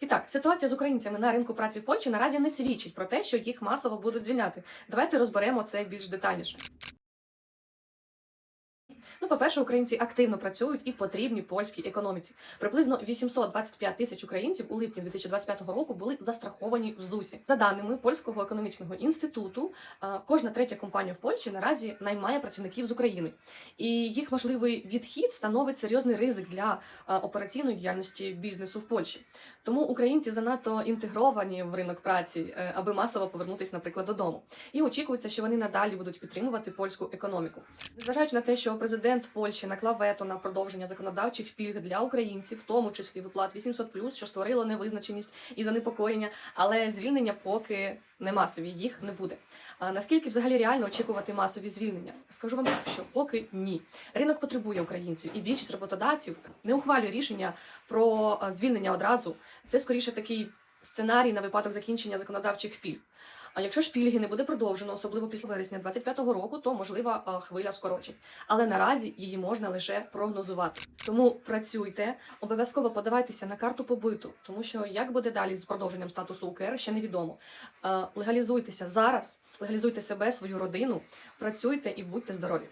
І так, ситуація з українцями на ринку праці в Польщі наразі не свідчить про те, що їх масово будуть звільняти. Давайте розберемо це більш детальніше. Ну, по-перше, українці активно працюють і потрібні польській економіці. Приблизно 825 тисяч українців у липні 2025 року були застраховані в ЗУСі. За даними польського економічного інституту, кожна третя компанія в Польщі наразі наймає працівників з України, і їх можливий відхід становить серйозний ризик для операційної діяльності бізнесу в Польщі. Тому українці занадто інтегровані в ринок праці, е, аби масово повернутися, наприклад, додому. І очікується, що вони надалі будуть підтримувати польську економіку. Незважаючи на те, що президент Польщі наклав вето на продовження законодавчих пільг для українців, в тому числі виплат 800+, що створило невизначеність і занепокоєння, але звільнення поки не масові, їх не буде. А наскільки взагалі реально очікувати масові звільнення? Скажу вам що поки ні. Ринок потребує українців, і більшість роботодавців не ухвалює рішення про звільнення одразу. Це скоріше такий сценарій на випадок закінчення законодавчих пільг. А якщо ж пільги не буде продовжено, особливо після вересня 25-го року, то можлива хвиля скорочень. Але наразі її можна лише прогнозувати. Тому працюйте, обов'язково подавайтеся на карту побиту, тому що як буде далі з продовженням статусу УКР, ще невідомо. Е, Легалізуйтеся зараз, легалізуйте себе, свою родину, працюйте і будьте здорові.